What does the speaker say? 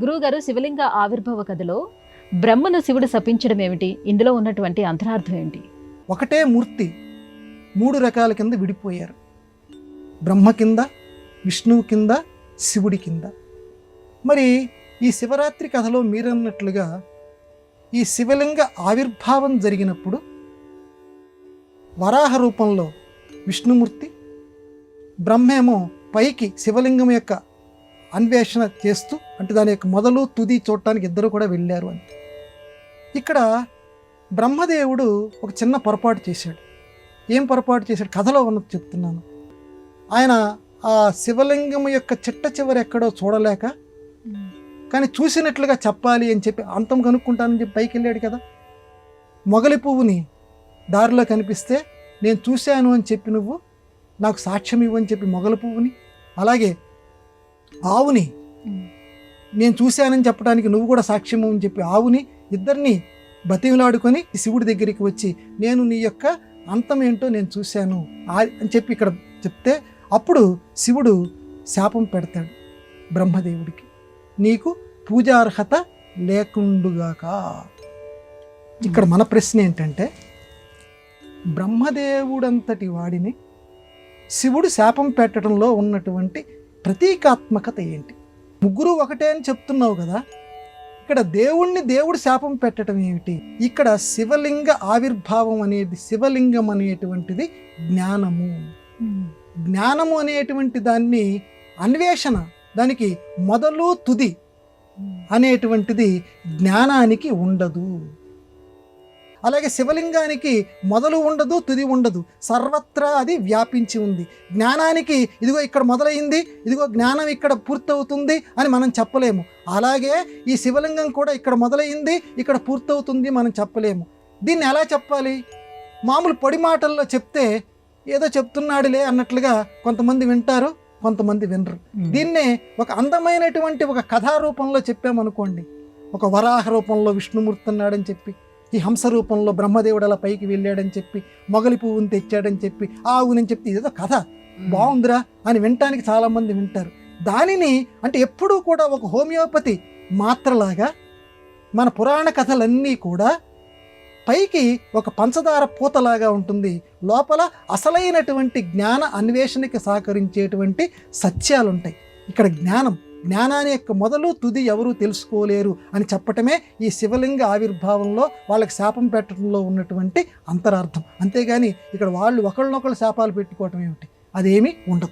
గురువుగారు శివలింగ ఆవిర్భావ కథలో బ్రహ్మను శివుడు శపించడం ఏమిటి ఇందులో ఉన్నటువంటి అంతరార్థం ఏంటి? ఒకటే మూర్తి మూడు రకాల కింద విడిపోయారు. బ్రహ్మ కింద విష్ణువు కింద శివుడి కింద. మరి ఈ శివరాత్రి కథలో మీరన్నట్లుగా ఈ శివలింగ ఆవిర్భావం జరిగినప్పుడు వరాహ రూపంలో విష్ణుమూర్తి బ్రహ్మేమో పైకి శివలింగం యొక్క అన్వేషణ చేస్తూ అంటే దాని యొక్క మొదలు తుది చూడటానికి ఇద్దరు కూడా వెళ్ళారు అని ఇక్కడ బ్రహ్మదేవుడు ఒక చిన్న పొరపాటు చేశాడు. ఏం పొరపాటు చేశాడు? కథలో ఉన్నది చెప్తున్నాను. ఆయన ఆ శివలింగం యొక్క చిట్ట చివరి ఎక్కడో చూడలేక కానీ చూసినట్లుగా చెప్పాలి అని చెప్పి అంతం కనుక్కుంటానని చెప్పి పైకి వెళ్ళాడు కదా. మొగలి పువ్వుని దారిలో కనిపిస్తే నేను చూశాను అని చెప్పి నువ్వు నాకు సాక్ష్యం ఇవ్వని చెప్పి మొగలి పువ్వుని అలాగే ఆవుని. నేను చూశానని చెప్పడానికి నువ్వు కూడా సాక్ష్యం అని చెప్పి ఆవుని ఇద్దరిని బతిమలాడుకొని శివుడి దగ్గరికి వచ్చి నేను నీ యొక్క అంతం ఏంటో నేను చూశాను అని చెప్పి ఇక్కడ చెప్తే అప్పుడు శివుడు శాపం పెడతాడు బ్రహ్మదేవుడికి. నీకు పూజార్హత లేకుండుగాక. ఇక్కడ మన ప్రశ్న ఏంటంటే బ్రహ్మదేవుడంతటి వాడిని శివుడు శాపం పెట్టడంలో ఉన్నటువంటి ప్రతీకాత్మకత ఏంటి? ముగ్గురు ఒకటే అని చెప్తున్నావు కదా? ఇక్కడ దేవుణ్ణి దేవుడు శాపం పెట్టడం ఏమిటి? ఇక్కడ శివలింగ ఆవిర్భావం అనేది శివలింగం అనేటువంటిది జ్ఞానము. జ్ఞానము అనేటువంటి దాన్ని అన్వేషణ దానికి మొదలు తుది అనేటువంటిది జ్ఞానానికి ఉండదు. అలాగే శివలింగానికి మొదలు ఉండదు తుది ఉండదు. సర్వత్రా అది వ్యాపించి ఉంది. జ్ఞానానికి ఇదిగో ఇక్కడ మొదలైంది ఇదిగో జ్ఞానం ఇక్కడ పూర్తవుతుంది అని మనం చెప్పలేము. అలాగే ఈ శివలింగం కూడా ఇక్కడ మొదలైంది ఇక్కడ పూర్తవుతుంది మనం చెప్పలేము. దీన్ని ఎలా చెప్పాలి? మామూలు పొడి మాటల్లో చెప్తే ఏదో చెప్తున్నాడులే అన్నట్లుగా కొంతమంది వింటారు కొంతమంది వినరు. దీన్నే ఒక అందమైనటువంటి ఒక కథా రూపంలో చెప్పామనుకోండి. ఒక వరాహ రూపంలో విష్ణుమూర్తి ఉన్నాడని చెప్పి. ఈ హంస రూపంలో బ్రహ్మదేవుడు అలా పైకి వెళ్ళాడని చెప్పి మొగలి పువ్వుని తెచ్చాడని చెప్పి ఆవునని చెప్పి ఇదేదో కథ. బాగుందిరా అని వినటానికి చాలామంది వింటారు. దానిని అంటే ఎప్పుడూ కూడా ఒక హోమియోపతి మాత్రలాగా మన పురాణ కథలన్నీ కూడా పైకి ఒక పంచదార పూతలాగా ఉంటుంది. లోపల అసలైనటువంటి జ్ఞాన అన్వేషణకి సహకరించేటువంటి సత్యాలు ఉంటాయి ఇక్కడ జ్ఞానం జ్ఞానాన్ని యొక్క మొదలు తుది ఎవరూ తెలుసుకోలేరు అని చెప్పటమే ఈ శివలింగ ఆవిర్భావంలో వాళ్ళకి శాపం పెట్టడంలో ఉన్నటువంటి అంతరార్థం. అంతేగాని ఇక్కడ వాళ్ళు ఒకళ్ళనొకళ్ళు శాపాలు పెట్టుకోవటం ఏమిటి? అదేమీ ఉండదు.